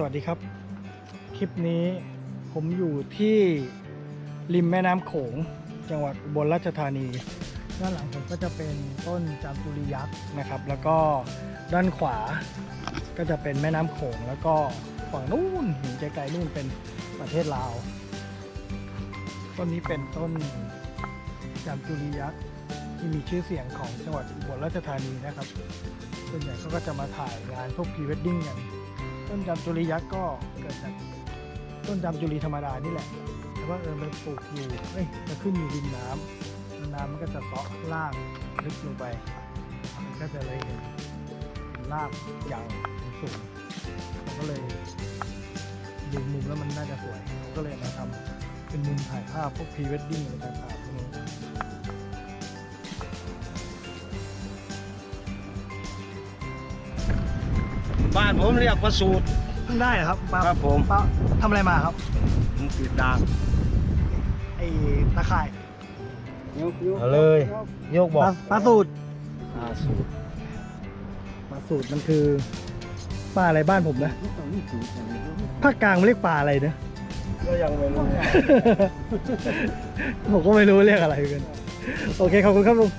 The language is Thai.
สวัสดีครับ คลิปนี้ผมอยู่ที่ริมแม่น้ำโขง จังหวัดอุบลราชธานี ด้านหลังผมก็จะเป็นต้นจามจุรียักษ์นะครับ แล้วก็ด้านขวาก็จะเป็นแม่น้ำโขง แล้วก็ฝั่งนู้นเห็นไกลๆนู่นเป็นประเทศลาว ต้นนี้เป็นต้นจามจุรียักษ์ที่มีชื่อเสียงของจังหวัดอุบลราชธานีนะครับ ส่วนใหญ่เขาก็จะมาถ่ายงานพวกพรีเวดดิ้งกัน ต้นจามจุรียักษ์ก็เกิดจากต้นจามจุรีธรรมดานี่แหละ แต่ว่าเออมันปลูกอยู่เอ้ยมันขึ้นอยู่ริมน้ำน้ำมันก็จะเซาะล่างลึกลงไป มันก็จะเลยเห็นเป็นรากย่างสูงเราก็เลยดูมุมแล้วมันน่าจะสวย ก็เลยมาทำเป็นมุมถ่ายภาพพวกพรีเวดดิ้งอะไรต่างๆ บ้านผมเรียกประสูตร ได้เหรอครับป้าครับผม ป้าทำอะไรมาครับผมติดด่างไอ้ตะข่ายเอาเลยยกบอกปลาปลาสูตรอ่าสูตรปลาสูตรมันคือปลาอะไรบ้านผมนะภาคกลางมันเรียกปลาอะไรนะ ก็ยังไม่รู้ผมก็ไม่รู้เรียกอะไรเหมือนกัน โอเค ขอบคุณครับลุง